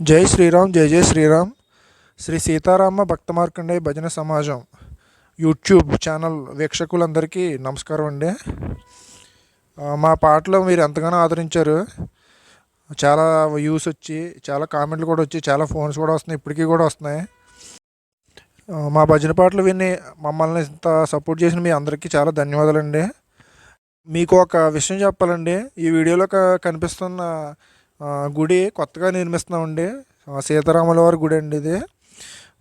జై శ్రీరామ్ జై జై శ్రీరామ్. శ్రీ సీతారామ భక్త మార్కండేయ భజన సమాజం యూట్యూబ్ ఛానల్ వీక్షకులందరికీ నమస్కారం అండి. మా పాటలు మీరు ఎంతగానో ఆదరించారు. చాలా వ్యూస్ వచ్చి చాలా కామెంట్లు కూడా వచ్చి చాలా ఫోన్స్ కూడా వస్తున్నాయి ఇప్పటికీ కూడా వస్తున్నాయి. మా భజన పాటలు విని మమ్మల్ని ఇంత సపోర్ట్ చేసిన మీ అందరికీ చాలా ధన్యవాదాలండి. మీకు ఒక విషయం చెప్పాలండి. ఈ వీడియోలో కనిపిస్తున్న గుడి కొత్తగా నిర్మిస్తున్నామండి. సీతారాముల వారి గుడి అండి ఇది.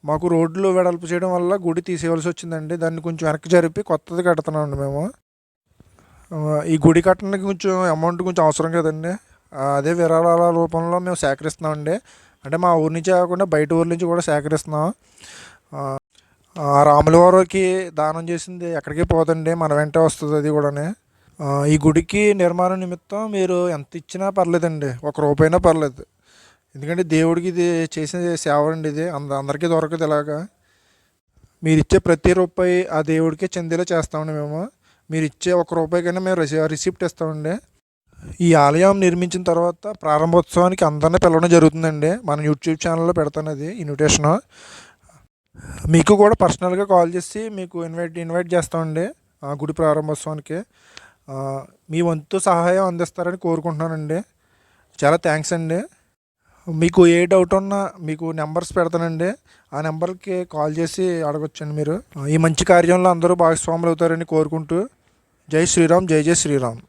మాకు రోడ్లు వెడల్పు చేయడం వల్ల గుడి తీసేయవలసి వచ్చిందండి. దాన్ని కొంచెం వెనక్కి జరిపి కొత్తది కడుతున్నామండి మేము. ఈ గుడి కట్టడానికి కొంచెం అమౌంట్ కొంచెం అవసరం కదండి. అదే విరాళాల రూపంలో మేము సేకరిస్తున్నామండి. అంటే మా ఊరి నుంచి కాకుండా బయట ఊరి నుంచి కూడా సేకరిస్తున్నాం. ఆ, రాముల వారికి దానం చేసింది ఎక్కడికి పోదండి? మన వెంట వస్తుంది అది కూడా ఈ గుడికి నిర్మాణం నిమిత్తం మీరు ఎంత ఇచ్చినా పర్లేదండి. ఒక రూపాయినా పర్లేదు. ఎందుకంటే దేవుడికి ఇది చేసిన సేవ అండి ఇది. అంద అందరికీ దొరకదు ఇలాగా. మీరు ఇచ్చే ప్రతి రూపాయి ఆ దేవుడికే చెందేలా చేస్తామండి మేము. మీరు ఇచ్చే ఒక రూపాయి కన్నా మేము రిసి రిసిప్ట్ ఇస్తామండి. ఈ ఆలయం నిర్మించిన తర్వాత ప్రారంభోత్సవానికి అందరినీ పిలవడం జరుగుతుందండి. మన యూట్యూబ్ ఛానల్లో పెడతాను అది ఇన్విటేషను. మీకు కూడా పర్సనల్గా కాల్ చేసి మీకు ఇన్వైట్ ఇన్వైట్ చేస్తామండి. ఆ గుడి ప్రారంభోత్సవానికి. మీ వంతు సహాయం అందిస్తారని కోరుకుంటున్నానండి. చాలా థ్యాంక్స్ అండి. మీకు ఏ డౌట్ ఉన్నా మీకు నెంబర్స్ పెడతానండి. ఆ నెంబర్కి కాల్ చేసి అడగొచ్చండి మీరు. ఈ మంచి కార్యంలో అందరూ భాగస్వాములు అవుతారని కోరుకుంటూ జై శ్రీరామ్ జై జై శ్రీరామ్.